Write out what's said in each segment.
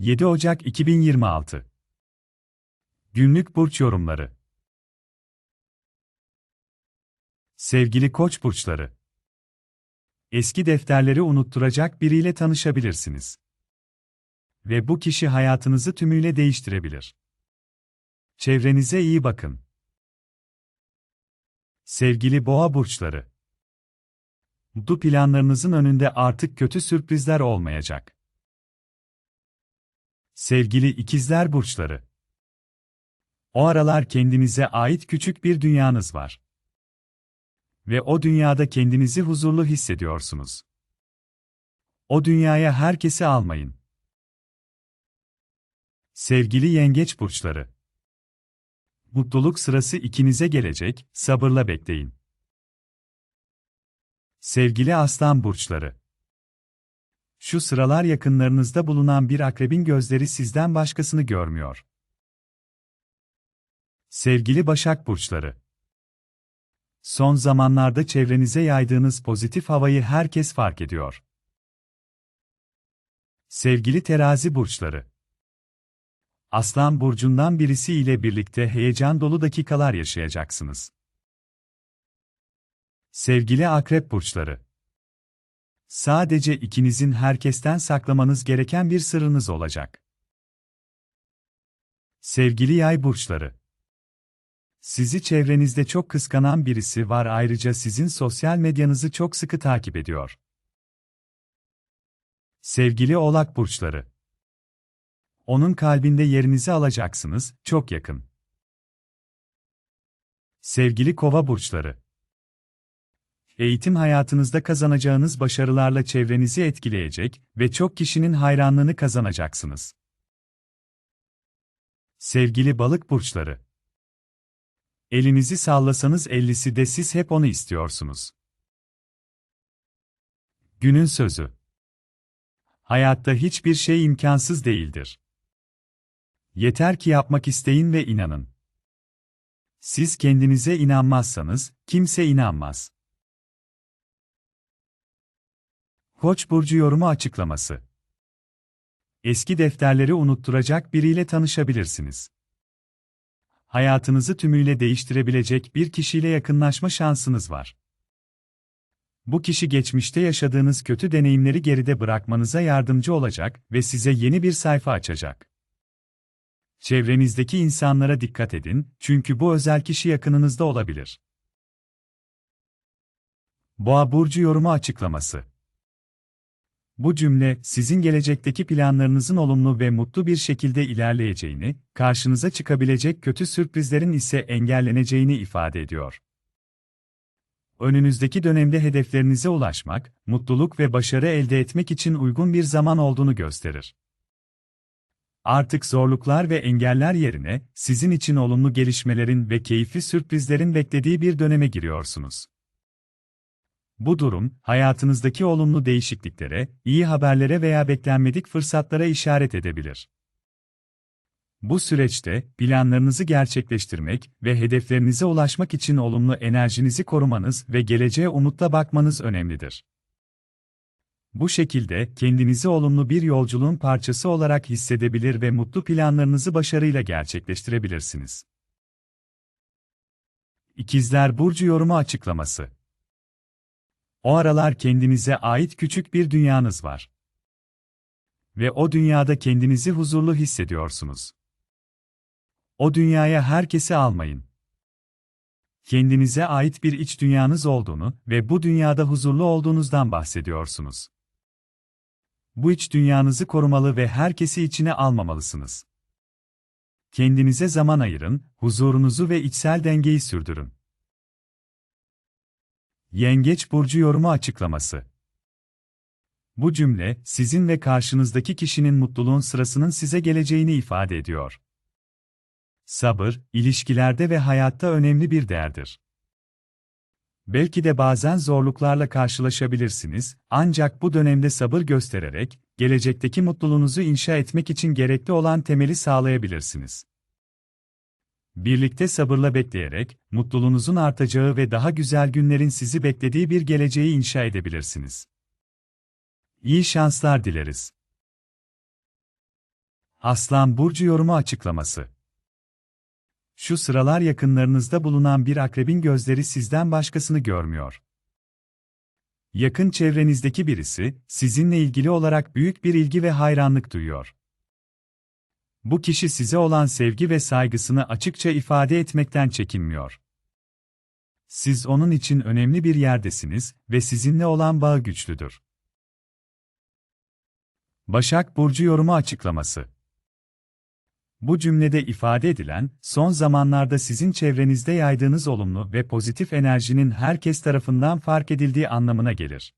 7 Ocak 2026 Günlük burç yorumları. Sevgili Koç burçları. Eski defterleri unutturacak biriyle tanışabilirsiniz. Ve bu kişi hayatınızı tümüyle değiştirebilir. Çevrenize iyi bakın. Sevgili Boğa burçları. Bu planlarınızın önünde artık kötü sürprizler olmayacak. Sevgili ikizler burçları. O aralar kendinize ait küçük bir dünyanız var. Ve o dünyada kendinizi huzurlu hissediyorsunuz. O dünyaya herkesi almayın. Sevgili yengeç burçları. Mutluluk sırası ikinize gelecek, sabırla bekleyin. Sevgili aslan burçları. Şu sıralar yakınlarınızda bulunan bir akrebin gözleri sizden başkasını görmüyor. Sevgili Başak Burçları Son zamanlarda çevrenize yaydığınız pozitif havayı herkes fark ediyor. Sevgili Terazi Burçları Aslan Burcu'ndan birisi ile birlikte heyecan dolu dakikalar yaşayacaksınız. Sevgili Akrep Burçları Sadece ikinizin herkesten saklamanız gereken bir sırrınız olacak. Sevgili Yay burçları. Sizi çevrenizde çok kıskanan birisi var ayrıca sizin sosyal medyanızı çok sıkı takip ediyor. Sevgili Oğlak burçları. Onun kalbinde yerinizi alacaksınız, çok yakın. Sevgili Kova burçları. Eğitim hayatınızda kazanacağınız başarılarla çevrenizi etkileyecek ve çok kişinin hayranlığını kazanacaksınız. Sevgili balık burçları. Elinizi sallasanız ellisi de siz hep onu istiyorsunuz. Günün sözü. Hayatta hiçbir şey imkansız değildir. Yeter ki yapmak isteyin ve inanın. Siz kendinize inanmazsanız kimse inanmaz. Koç burcu yorumu açıklaması. Eski defterleri unutturacak biriyle tanışabilirsiniz. Hayatınızı tümüyle değiştirebilecek bir kişiyle yakınlaşma şansınız var. Bu kişi geçmişte yaşadığınız kötü deneyimleri geride bırakmanıza yardımcı olacak ve size yeni bir sayfa açacak. Çevrenizdeki insanlara dikkat edin, çünkü bu özel kişi yakınınızda olabilir. Boğa burcu yorumu açıklaması bu cümle, sizin gelecekteki planlarınızın olumlu ve mutlu bir şekilde ilerleyeceğini, karşınıza çıkabilecek kötü sürprizlerin ise engelleneceğini ifade ediyor. Önünüzdeki dönemde hedeflerinize ulaşmak, mutluluk ve başarı elde etmek için uygun bir zaman olduğunu gösterir. Artık zorluklar ve engeller yerine, sizin için olumlu gelişmelerin ve keyifli sürprizlerin beklediği bir döneme giriyorsunuz. Bu durum, hayatınızdaki olumlu değişikliklere, iyi haberlere veya beklenmedik fırsatlara işaret edebilir. Bu süreçte, planlarınızı gerçekleştirmek ve hedeflerinize ulaşmak için olumlu enerjinizi korumanız ve geleceğe umutla bakmanız önemlidir. Bu şekilde, kendinizi olumlu bir yolculuğun parçası olarak hissedebilir ve mutlu planlarınızı başarıyla gerçekleştirebilirsiniz. İkizler Burcu Yorumu Açıklaması o aralar kendinize ait küçük bir dünyanız var. Ve o dünyada kendinizi huzurlu hissediyorsunuz. O dünyaya herkesi almayın. Kendinize ait bir iç dünyanız olduğunu ve bu dünyada huzurlu olduğunuzdan bahsediyorsunuz. Bu iç dünyanızı korumalı ve herkesi içine almamalısınız. Kendinize zaman ayırın, huzurunuzu ve içsel dengeyi sürdürün. Yengeç burcu yorumu açıklaması. Bu cümle, sizin ve karşınızdaki kişinin mutluluğun sırasının size geleceğini ifade ediyor. Sabır, ilişkilerde ve hayatta önemli bir değerdir. Belki de bazen zorluklarla karşılaşabilirsiniz, ancak bu dönemde sabır göstererek, gelecekteki mutluluğunuzu inşa etmek için gerekli olan temeli sağlayabilirsiniz. Birlikte sabırla bekleyerek, mutluluğunuzun artacağı ve daha güzel günlerin sizi beklediği bir geleceği inşa edebilirsiniz. İyi şanslar dileriz. Aslan Burcu yorumu açıklaması. Şu sıralar yakınlarınızda bulunan bir akrebin gözleri sizden başkasını görmüyor. Yakın çevrenizdeki birisi, sizinle ilgili olarak büyük bir ilgi ve hayranlık duyuyor. Bu kişi size olan sevgi ve saygısını açıkça ifade etmekten çekinmiyor. Siz onun için önemli bir yerdesiniz ve sizinle olan bağı güçlüdür. Başak Burcu yorumu açıklaması bu cümlede ifade edilen, son zamanlarda sizin çevrenizde yaydığınız olumlu ve pozitif enerjinin herkes tarafından fark edildiği anlamına gelir.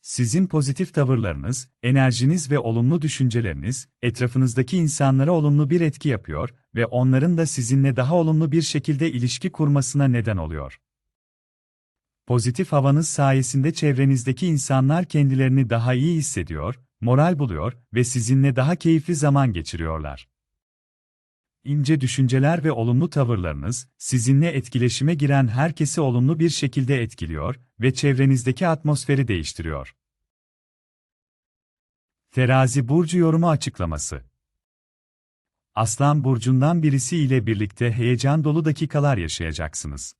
Sizin pozitif tavırlarınız, enerjiniz ve olumlu düşünceleriniz, etrafınızdaki insanlara olumlu bir etki yapıyor ve onların da sizinle daha olumlu bir şekilde ilişki kurmasına neden oluyor. Pozitif havanız sayesinde çevrenizdeki insanlar kendilerini daha iyi hissediyor, moral buluyor ve sizinle daha keyifli zaman geçiriyorlar. İnce düşünceler ve olumlu tavırlarınız, sizinle etkileşime giren herkesi olumlu bir şekilde etkiliyor ve çevrenizdeki atmosferi değiştiriyor. Terazi Burcu yorumu açıklaması Aslan Burcu'ndan birisi ile birlikte heyecan dolu dakikalar yaşayacaksınız.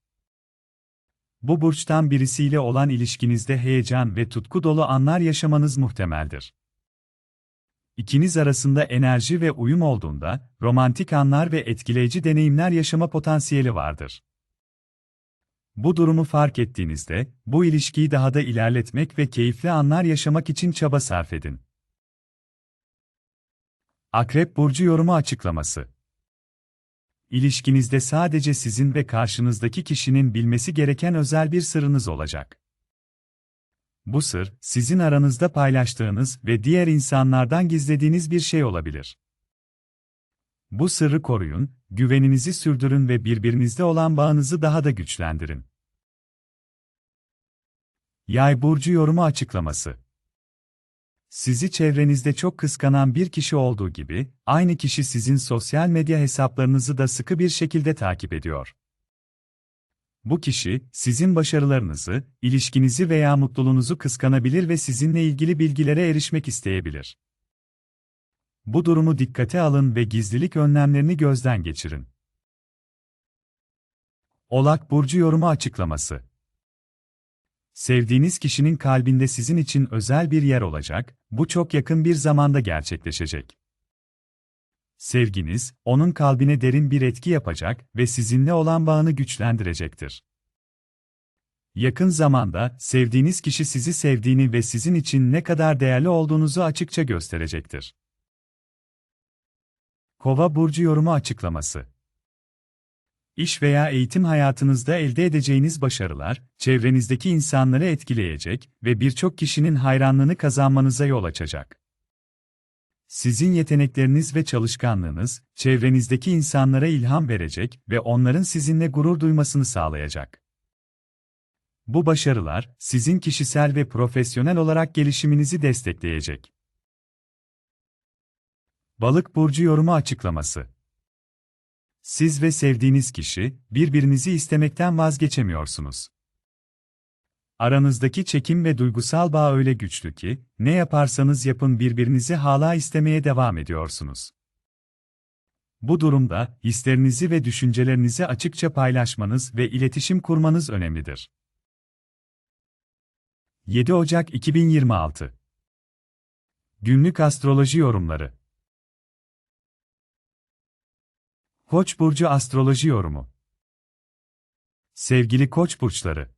Bu burçtan birisiyle olan ilişkinizde heyecan ve tutku dolu anlar yaşamanız muhtemeldir. İkiniz arasında enerji ve uyum olduğunda, romantik anlar ve etkileyici deneyimler yaşama potansiyeli vardır. Bu durumu fark ettiğinizde, bu ilişkiyi daha da ilerletmek ve keyifli anlar yaşamak için çaba sarf edin. Akrep Burcu yorumu açıklaması İlişkinizde sadece sizin ve karşınızdaki kişinin bilmesi gereken özel bir sırrınız olacak. Bu sır, sizin aranızda paylaştığınız ve diğer insanlardan gizlediğiniz bir şey olabilir. Bu sırrı koruyun, güveninizi sürdürün ve birbirinizde olan bağınızı daha da güçlendirin. Yay burcu yorumu açıklaması. Sizi çevrenizde çok kıskanan bir kişi olduğu gibi, aynı kişi sizin sosyal medya hesaplarınızı da sıkı bir şekilde takip ediyor. Bu kişi, sizin başarılarınızı, ilişkinizi veya mutluluğunuzu kıskanabilir ve sizinle ilgili bilgilere erişmek isteyebilir. Bu durumu dikkate alın ve gizlilik önlemlerini gözden geçirin. Olak Burcu yorumu açıklaması Sevdiğiniz kişinin kalbinde sizin için özel bir yer olacak, bu çok yakın bir zamanda gerçekleşecek. Sevginiz, onun kalbine derin bir etki yapacak ve sizinle olan bağını güçlendirecektir. Yakın zamanda, sevdiğiniz kişi sizi sevdiğini ve sizin için ne kadar değerli olduğunuzu açıkça gösterecektir. Kova burcu yorumu açıklaması. İş veya eğitim hayatınızda elde edeceğiniz başarılar, çevrenizdeki insanları etkileyecek ve birçok kişinin hayranlığını kazanmanıza yol açacak. Sizin yetenekleriniz ve çalışkanlığınız, çevrenizdeki insanlara ilham verecek ve onların sizinle gurur duymasını sağlayacak. Bu başarılar, sizin kişisel ve profesyonel olarak gelişiminizi destekleyecek. Balık burcu yorumu açıklaması. Siz ve sevdiğiniz kişi birbirinizi istemekten vazgeçemiyorsunuz. Aranızdaki çekim ve duygusal bağ öyle güçlü ki, ne yaparsanız yapın birbirinizi hala istemeye devam ediyorsunuz. Bu durumda, hislerinizi ve düşüncelerinizi açıkça paylaşmanız ve iletişim kurmanız önemlidir. 7 Ocak 2026 Günlük Astroloji Yorumları Koç burcu astroloji yorumu. Sevgili Koç burçları,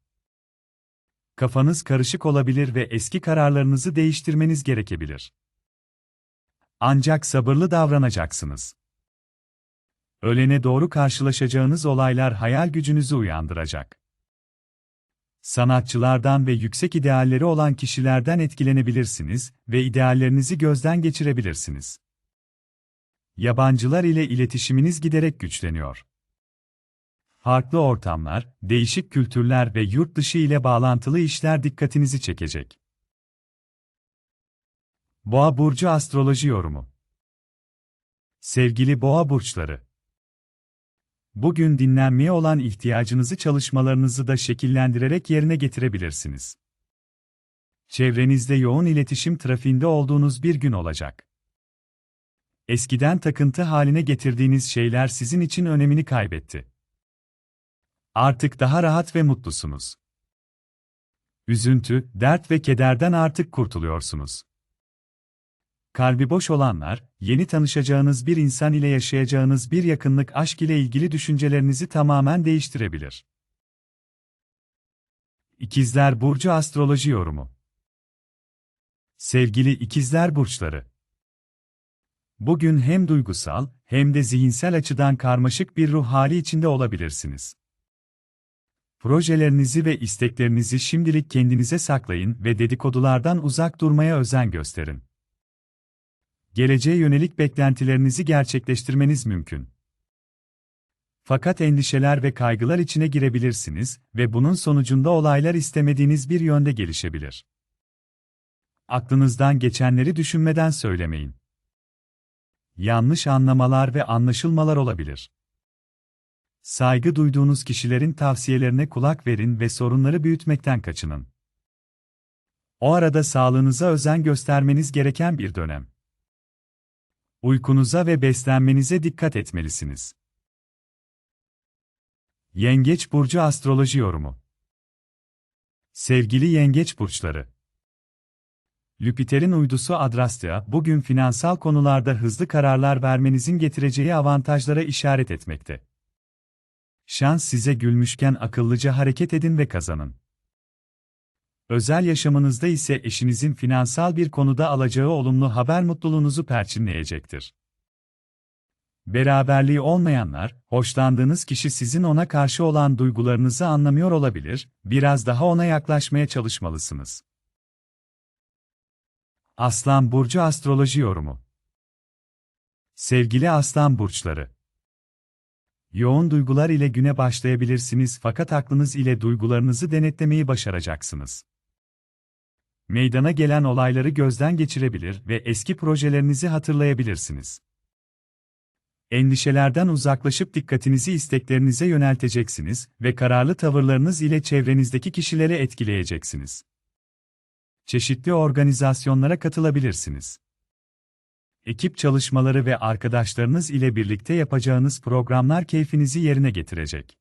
kafanız karışık olabilir ve eski kararlarınızı değiştirmeniz gerekebilir. Ancak sabırlı davranacaksınız. Ölene doğru karşılaşacağınız olaylar hayal gücünüzü uyandıracak. Sanatçılardan ve yüksek idealleri olan kişilerden etkilenebilirsiniz ve ideallerinizi gözden geçirebilirsiniz. Yabancılar ile iletişiminiz giderek güçleniyor. Farklı ortamlar, değişik kültürler ve yurt dışı ile bağlantılı işler dikkatinizi çekecek. Boğa burcu astroloji yorumu. Sevgili Boğa burçları, Bugün dinlenmeye olan ihtiyacınızı çalışmalarınızı da şekillendirerek yerine getirebilirsiniz. Çevrenizde yoğun iletişim trafiğinde olduğunuz bir gün olacak. Eskiden takıntı haline getirdiğiniz şeyler sizin için önemini kaybetti. Artık daha rahat ve mutlusunuz. Üzüntü, dert ve kederden artık kurtuluyorsunuz. Kalbi boş olanlar, yeni tanışacağınız bir insan ile yaşayacağınız bir yakınlık aşk ile ilgili düşüncelerinizi tamamen değiştirebilir. İkizler Burcu Astroloji Yorumu Sevgili İkizler Burçları Bugün hem duygusal, hem de zihinsel açıdan karmaşık bir ruh hali içinde olabilirsiniz. Projelerinizi ve isteklerinizi şimdilik kendinize saklayın ve dedikodulardan uzak durmaya özen gösterin. Geleceğe yönelik beklentilerinizi gerçekleştirmeniz mümkün. Fakat endişeler ve kaygılar içine girebilirsiniz ve bunun sonucunda olaylar istemediğiniz bir yönde gelişebilir. Aklınızdan geçenleri düşünmeden söylemeyin. Yanlış anlamalar ve anlaşılmalar olabilir. Saygı duyduğunuz kişilerin tavsiyelerine kulak verin ve sorunları büyütmekten kaçının. O arada sağlığınıza özen göstermeniz gereken bir dönem. Uykunuza ve beslenmenize dikkat etmelisiniz. Yengeç burcu astroloji yorumu. Sevgili yengeç burçları. Jüpiter'in uydusu Adrastya, bugün finansal konularda hızlı kararlar vermenizin getireceği avantajlara işaret etmekte. Şans size gülmüşken akıllıca hareket edin ve kazanın. Özel yaşamınızda ise eşinizin finansal bir konuda alacağı olumlu haber mutluluğunuzu perçinleyecektir. Beraberliği olmayanlar, hoşlandığınız kişi sizin ona karşı olan duygularınızı anlamıyor olabilir, biraz daha ona yaklaşmaya çalışmalısınız. Aslan Burcu Astroloji Yorumu Sevgili Aslan Burçları Yoğun duygular ile güne başlayabilirsiniz fakat aklınız ile duygularınızı denetlemeyi başaracaksınız. Meydana gelen olayları gözden geçirebilir ve eski projelerinizi hatırlayabilirsiniz. Endişelerden uzaklaşıp dikkatinizi isteklerinize yönelteceksiniz ve kararlı tavırlarınız ile çevrenizdeki kişileri etkileyeceksiniz. Çeşitli organizasyonlara katılabilirsiniz. Ekip çalışmaları ve arkadaşlarınız ile birlikte yapacağınız programlar keyfinizi yerine getirecek.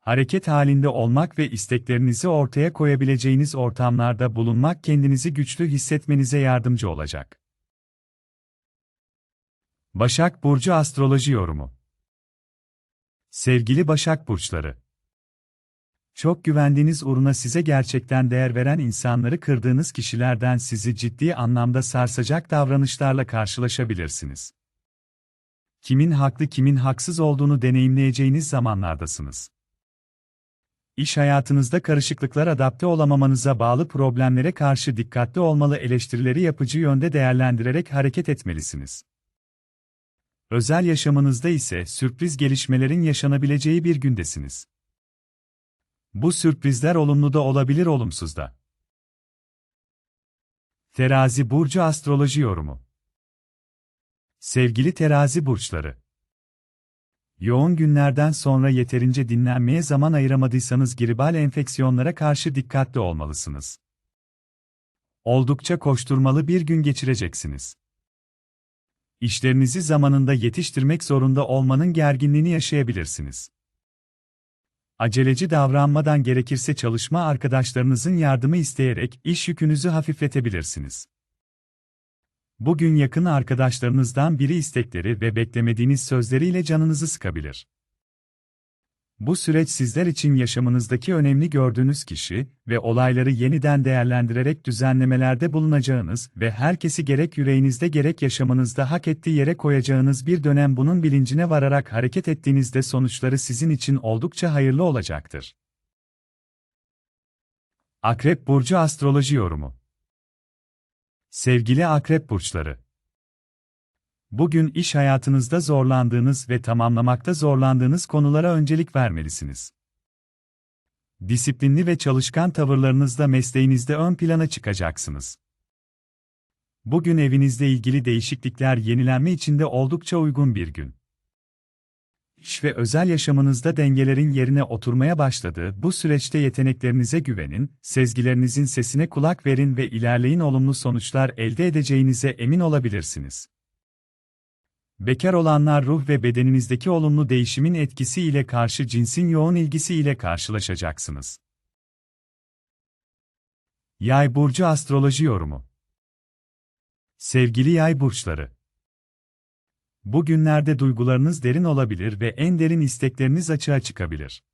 Hareket halinde olmak ve isteklerinizi ortaya koyabileceğiniz ortamlarda bulunmak kendinizi güçlü hissetmenize yardımcı olacak. Başak Burcu Astroloji Yorumu Sevgili Başak Burçları Çok güvendiğiniz uğruna size gerçekten değer veren insanları kırdığınız kişilerden sizi ciddi anlamda sarsacak davranışlarla karşılaşabilirsiniz. Kimin haklı kimin haksız olduğunu deneyimleyeceğiniz zamanlardasınız. İş hayatınızda karışıklıklar adapte olamamanıza bağlı problemlere karşı dikkatli olmalı eleştirileri yapıcı yönde değerlendirerek hareket etmelisiniz. Özel yaşamınızda ise sürpriz gelişmelerin yaşanabileceği bir gündesiniz. Bu sürprizler olumlu da olabilir olumsuz da. Terazi Burcu Astroloji Yorumu Sevgili terazi burçları Yoğun günlerden sonra yeterince dinlenmeye zaman ayıramadıysanız gribal enfeksiyonlara karşı dikkatli olmalısınız. Oldukça koşturmalı bir gün geçireceksiniz. İşlerinizi zamanında yetiştirmek zorunda olmanın gerginliğini yaşayabilirsiniz. Aceleci davranmadan gerekirse çalışma arkadaşlarınızın yardımı isteyerek iş yükünüzü hafifletebilirsiniz. Bugün yakın arkadaşlarınızdan biri istekleri ve beklemediğiniz sözleriyle canınızı sıkabilir. Bu süreç sizler için yaşamınızdaki önemli gördüğünüz kişi ve olayları yeniden değerlendirerek düzenlemelerde bulunacağınız ve herkesi gerek yüreğinizde gerek yaşamınızda hak ettiği yere koyacağınız bir dönem bunun bilincine vararak hareket ettiğinizde sonuçları sizin için oldukça hayırlı olacaktır. Akrep Burcu Astroloji Yorumu Sevgili Akrep Burçları Bugün iş hayatınızda zorlandığınız ve tamamlamakta zorlandığınız konulara öncelik vermelisiniz. Disiplinli ve çalışkan tavırlarınızla mesleğinizde ön plana çıkacaksınız. Bugün evinizle ilgili değişiklikler yenilenme için de oldukça uygun bir gün iş ve özel yaşamınızda dengelerin yerine oturmaya başladığı bu süreçte yeteneklerinize güvenin, sezgilerinizin sesine kulak verin ve ilerleyin olumlu sonuçlar elde edeceğinize emin olabilirsiniz. Bekar olanlar ruh ve bedeninizdeki olumlu değişimin etkisi ile karşı cinsin yoğun ilgisi ile karşılaşacaksınız. Yay burcu astroloji yorumu. Sevgili yay burçları. Bugünlerde duygularınız derin olabilir ve en derin istekleriniz açığa çıkabilir.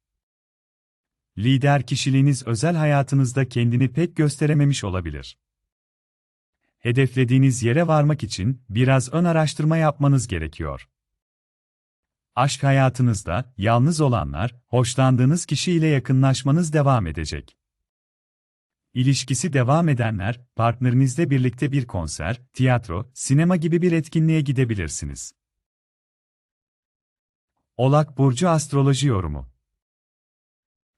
Lider kişiliğiniz özel hayatınızda kendini pek gösterememiş olabilir. Hedeflediğiniz yere varmak için biraz ön araştırma yapmanız gerekiyor. Aşk hayatınızda yalnız olanlar, hoşlandığınız kişiyle yakınlaşmanız devam edecek. İlişkisi devam edenler, partnerinizle birlikte bir konser, tiyatro, sinema gibi bir etkinliğe gidebilirsiniz. Oğlak Burcu Astroloji Yorumu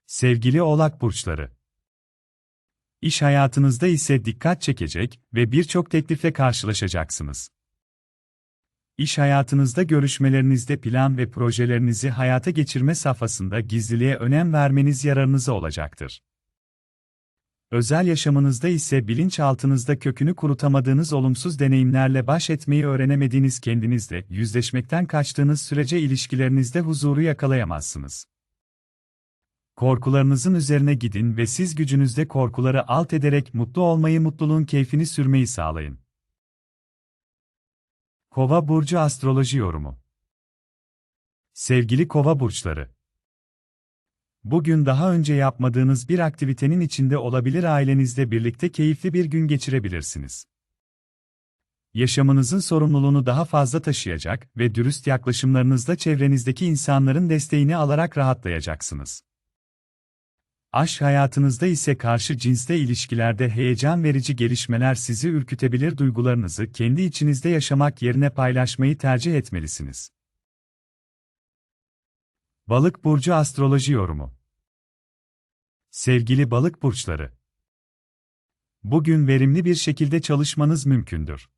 Sevgili Oğlak Burçları İş hayatınızda ise dikkat çekecek ve birçok teklifle karşılaşacaksınız. İş hayatınızda görüşmelerinizde plan ve projelerinizi hayata geçirme safhasında gizliliğe önem vermeniz yararınıza olacaktır. Özel yaşamınızda ise bilinçaltınızda kökünü kurutamadığınız olumsuz deneyimlerle baş etmeyi öğrenemediğiniz kendinizle yüzleşmekten kaçtığınız sürece ilişkilerinizde huzuru yakalayamazsınız. Korkularınızın üzerine gidin ve siz gücünüzde korkuları alt ederek mutlu olmayı, mutluluğun keyfini sürmeyi sağlayın. Kova burcu astroloji yorumu. Sevgili Kova burçları, Bugün daha önce yapmadığınız bir aktivitenin içinde olabilir ailenizle birlikte keyifli bir gün geçirebilirsiniz. Yaşamınızın sorumluluğunu daha fazla taşıyacak ve dürüst yaklaşımlarınızla çevrenizdeki insanların desteğini alarak rahatlayacaksınız. Aşk hayatınızda ise karşı cinsle ilişkilerde heyecan verici gelişmeler sizi ürkütebilir duygularınızı kendi içinizde yaşamak yerine paylaşmayı tercih etmelisiniz. Balık burcu astroloji yorumu. Sevgili balık burçları. Bugün verimli bir şekilde çalışmanız mümkündür.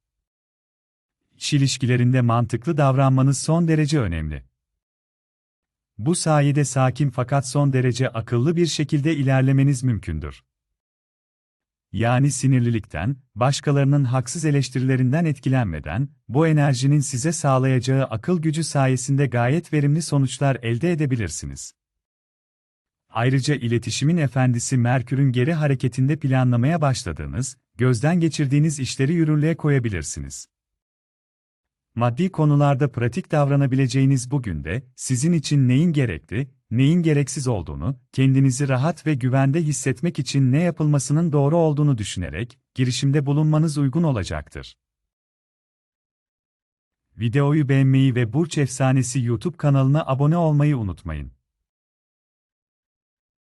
İş ilişkilerinde mantıklı davranmanız son derece önemli. Bu sayede sakin fakat son derece akıllı bir şekilde ilerlemeniz mümkündür. Yani sinirlilikten, başkalarının haksız eleştirilerinden etkilenmeden, bu enerjinin size sağlayacağı akıl gücü sayesinde gayet verimli sonuçlar elde edebilirsiniz. Ayrıca iletişimin efendisi Merkür'ün geri hareketinde planlamaya başladığınız, gözden geçirdiğiniz işleri yürürlüğe koyabilirsiniz. Maddi konularda pratik davranabileceğiniz bugün de, sizin için neyin gerekli, neyin gereksiz olduğunu, kendinizi rahat ve güvende hissetmek için ne yapılmasının doğru olduğunu düşünerek, girişimde bulunmanız uygun olacaktır. Videoyu beğenmeyi ve Burç Efsanesi YouTube kanalına abone olmayı unutmayın.